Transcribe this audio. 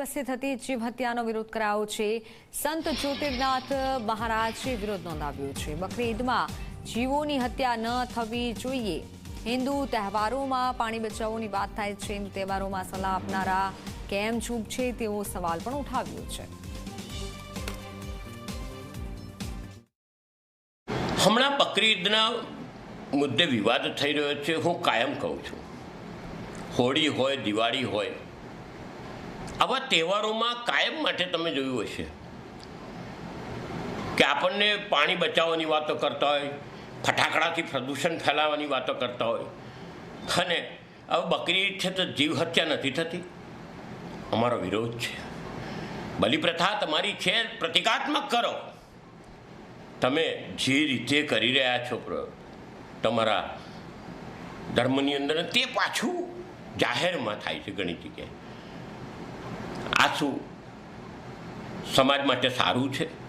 દિવસે થતી જીવ હત્યાનો વિરોધ કરાયો છે. સંત જ્યોતિર્નાથ મહારાજે વિરોધ નોંધાવ્યો છે. બકરી ઈદમાં જીવોની હત્યા ન થવી જોઈએ. હિન્દુ તહેવારોમાં પાણી બચાવોની વાત થાય છે. હિન્દુ તહેવારોમાં સલાહ આપનારા કેમ ચૂપ છે તેવો સવાલ પણ ઉઠાવ્યો છે. હમણાં બકરી ઈદના મુદ્દે વિવાદ થઈ રહ્યો છે. હું કાયમ કહું છું. હોળી હોય, દિવાળી હોય આવા તહેવારોમાં કાયમ માટે તમે જોયું હશે કે આપણને પાણી બચાવવાની વાતો કરતા હોય, ફટાકડાથી પ્રદૂષણ ફેલાવવાની વાતો કરતા હોય. અને હવે બકરી છે તો જીવ હત્યા નથી થતી. અમારો વિરોધ છે. બલિપ્રથા તમારી છે, પ્રતિકાત્મક કરો. તમે જે રીતે કરી રહ્યા છો તમારા ધર્મની અંદર તે પાછું જાહેરમાં થાય છે ઘણી જગ્યાએ. આ શું? સમાજ માટે સારું છે?